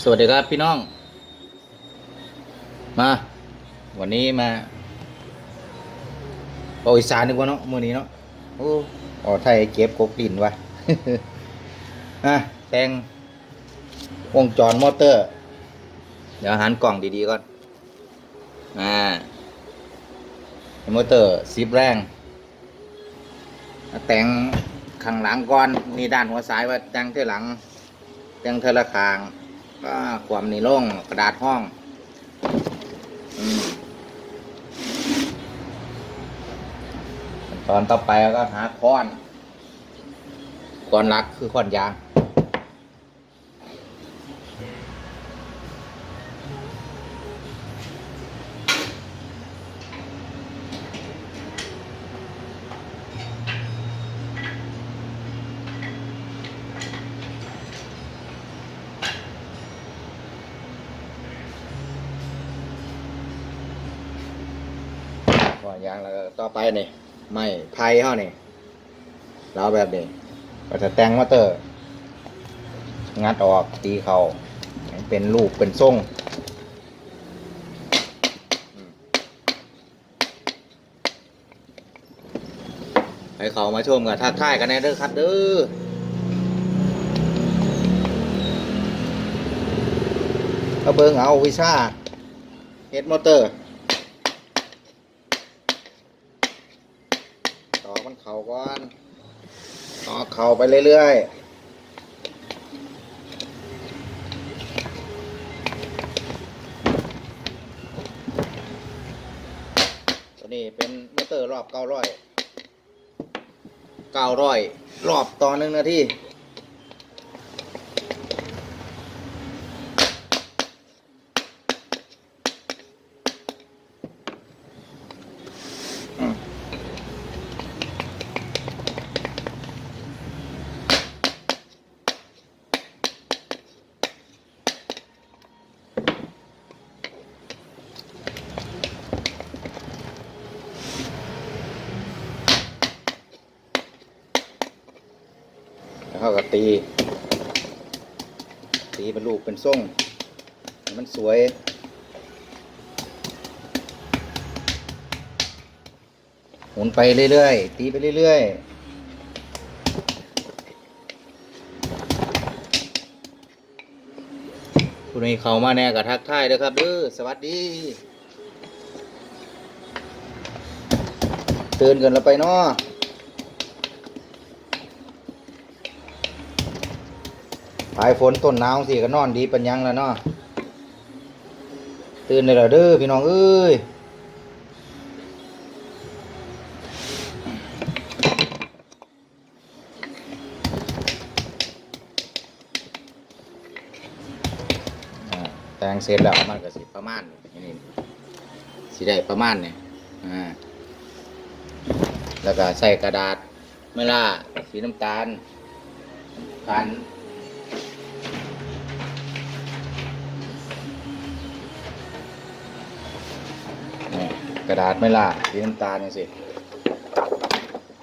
สวัสดีครับพี่น้อง มา วันนี้มาโอาอีสานดีกว่าเนาะมื้อนี้เนาะโอ้ออไทยเก็บกบดินวะอะแตงวงจรมอเตอร์ เดี๋ยวหันกล่องดีๆก่อนอ่ามอเตอร์ซิปแรงแต่งข้างหลังก่อนนี่ด้านหัวสายว่าแต่งเท่าหลังแต่งเทอละคาง ก็ความในร่องกระดาษห้องอตอนต่อไปก็หาค้อนค้อนหลักคือค้อนยาง ยางแล้วก็ต่อไปนี่ไม่ไพ่เฮานี่เราแบบนี้ ก็จะแต่งมอเตอร์ งัดออกตีเขาเป็นรูปเป็นทรงให้เขามาชมกันทักทายกันแน่เด้อครับเด้อเอาเบิงเอาวิชาเฮดมอเตอร์ ต่อ มันเข่าก่อนต่อเข่าไปเรื่อยๆ ตัวนี้เป็นมอเตอร์รอบเก้าร้อย เก้าร้อย รอบต่อหนึ่งนาที เขาก็ตี ตีเป็นลูกเป็นทรงมันสวยหมุนไปเรื่อยๆ ตีไปเรื่อยๆคุณนี้เขามาแน่กับทักทายเด้อครับเด้อสวัสดี ตื่นกันแล้วไปเนาะ ปลายฝนต้นหนาวสิก็นอนดีปัญญังแล้วเนาะตื่นได้แล้วเด้อพี่น้องเอ้ยแต่งเสร็จแล้วมันก็สิประมาณนี้นี่สิได้ประมาณนี้อ่าแล้วก็ใส่กระดาษเมล่าสีน้ำตาลพัน กระดาษไม่ล่ะสีน้ำตาลนี่สิ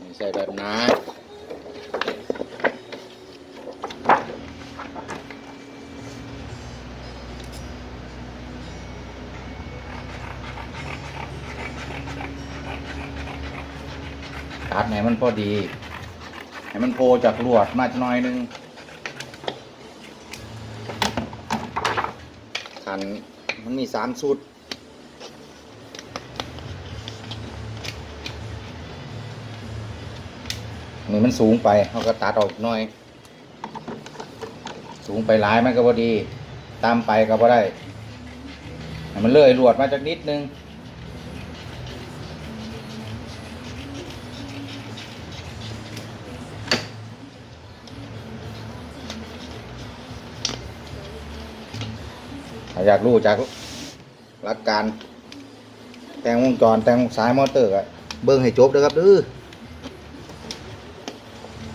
นี่ใส่แบบหนาตัดให้มันพอดีให้มันโพจากลวดมาหน่อยนึงขันมันมีสามชุด นี่มันสูงไปเขาก็ตัดออกหน่อย สูงไปหลายมันก็พอดี ตามไปก็พอได้ มันเลื่อยลวดมาจากนิดนึงอยากรู้จากหลักการ แต่งวงจรแต่งสายมอเตอร์อะเบิ้งให้จบเด้อครับเด้อ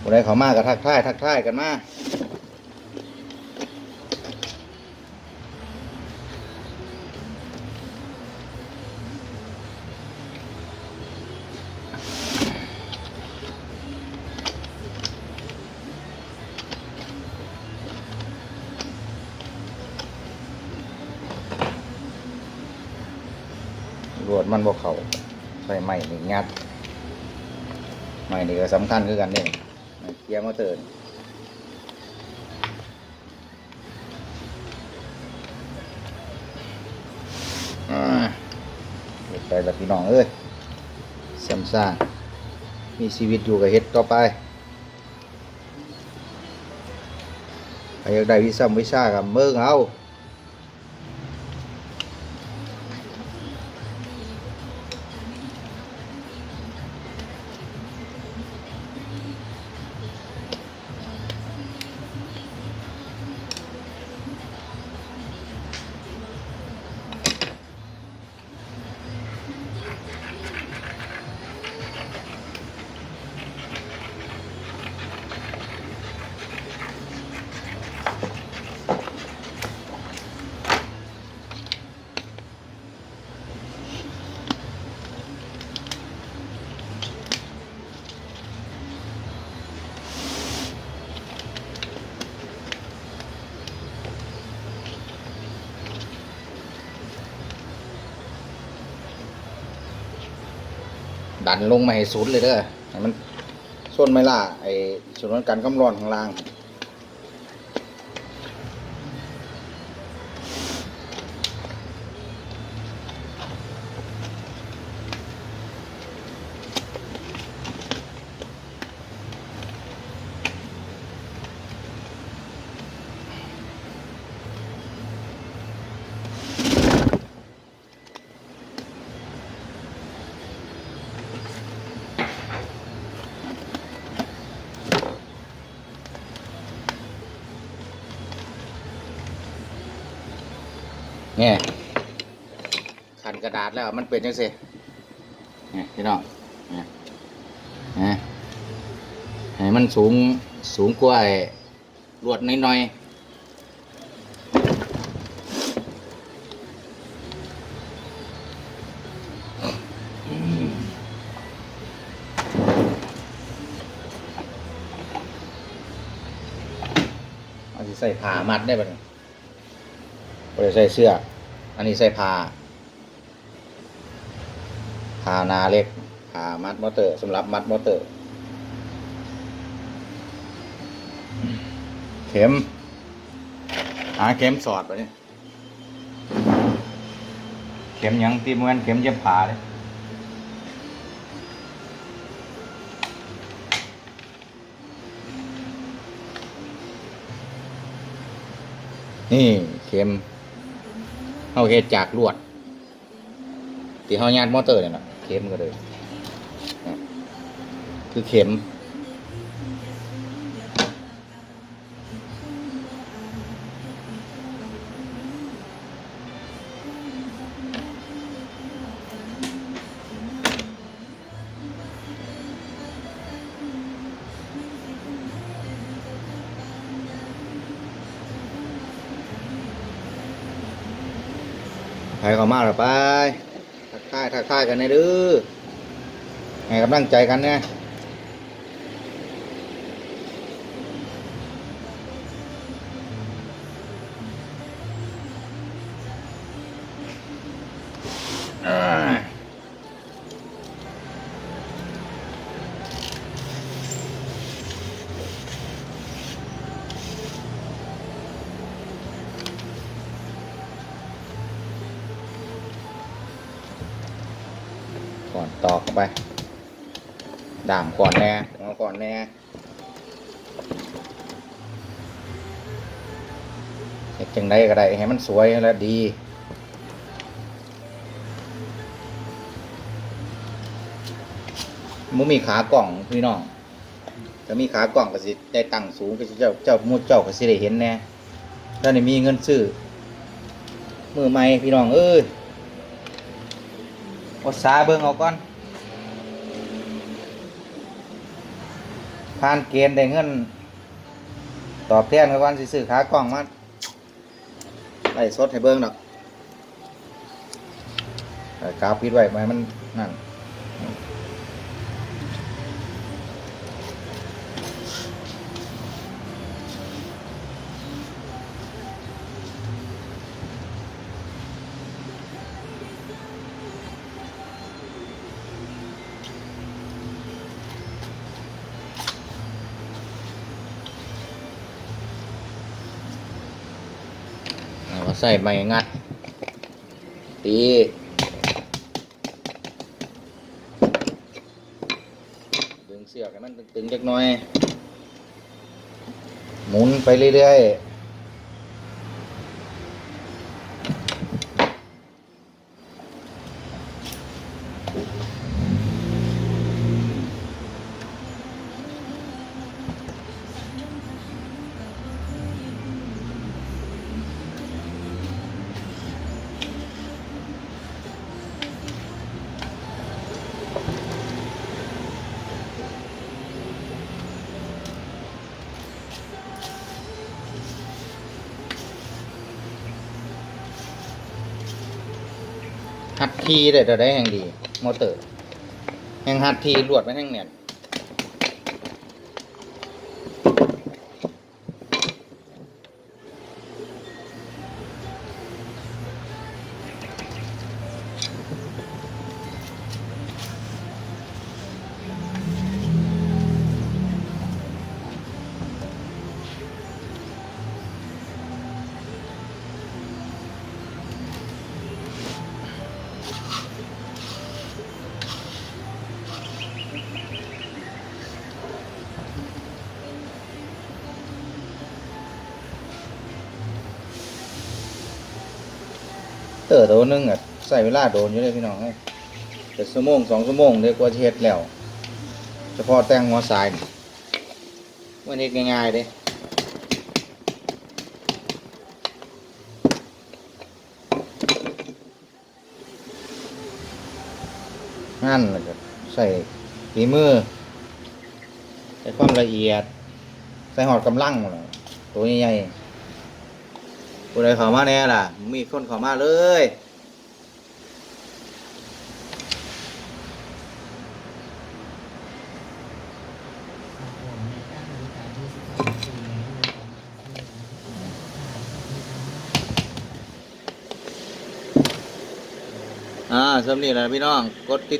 บุได้เขามากกับทักทายทักทายกันมากรวดมันบ่เขาใส่ไม้นี่งัดไม้นี่ก็สำคัญคือกันเนี่ย เกียร์มอเตอร์นี่อ่าเฮ็ดไปแล้วพี่น้องเอ้ยเสียมซ่ามีชีวิตอยู่กับเฮ็ดต่อไปใครอยากได้วิซัมวิชากับเมืองเอา ดันลงมาให้สุดเลยเด้อให้มันส้นไม่ล่าไอ้ส่วนการกำร้อนข้างล่าง เนี่ยขันกระดาษแล้วมันเป็นยังไงเนี่ยพี่น้องเนี่ยนะให้มันสูงสูงกว่าลวดน้อยๆอืมเอาใส่ผ้ามัดได้ปะเนี่ย บริใส่เสื้อ อันนี้ใส่ผ้าผ้านาเล็กผ้ามัดมอเตอร์สำหรับมัดมอเตอร์ เข็ม หาเข็มสอดไปเนี่ยเข็มยังตีเหมือนเข็มเย็บผ้าเลยนี่เข็ม เฮาเฮ็ดจากลวดที่เฮายัดมอเตอร์เนี่ยนะเข็มก็เลยคือเข็ม ใครเข้ามาหรอไปทักทายทักทายกันในดื้อให้กำลังใจกันเนี่ย ก่อนตอกไปด่ามก่อนแน่เอาก่อนแน่เฮ็ดจังไดก็ได้ให้มันสวยและดีมุมีขากล่องพี่น้องจะมีขากล่องก็สิได้ตังสูงก็สิเจ้าเจ้ามุดเจ้าก็สิได้เห็นแน่ถ้าได้มีเงินซื้อมือใหม่พี่น้องเอ้ย อดสาเบิ่งเอาก่อนผ่านเกณฑ์ได้เงิน ตอบแทนกับวันสิซื้อขากล่องมาไล่สดให้เบิ่งดอกแต่กราฟปิดไว้ไหมมันนั่น ใส่ไม้งัด ตีดึงเสือกให้มันตึงๆจักน้อย หมุนไปเรื่อยๆ หัดทีได้แต่ได้แห่งดี มอเตอร์ แห่งหัดทีรวดไม่แห่งเนี่ย อร์ตัวนึงอะใส่เวลาโดนอยู่เลยพี่น้องเอ้ยเจ็ดชั่วโมงสองชั่วโมงเด็กว่าจะเฮ็ดแล้วเฉพาะแต่งหัวสายวันนี้ง่ายๆเด้งานแล้วก็ใส่ฝีมือใส่ความละเอียด ใส่หอดกำลังหมดเลยตัวใหญ่ๆ ผู้ใดเข้ามาแน่ล่ะ มีคนเข้ามาเลยอ่าสำนีแหละพี่น้อง กดติด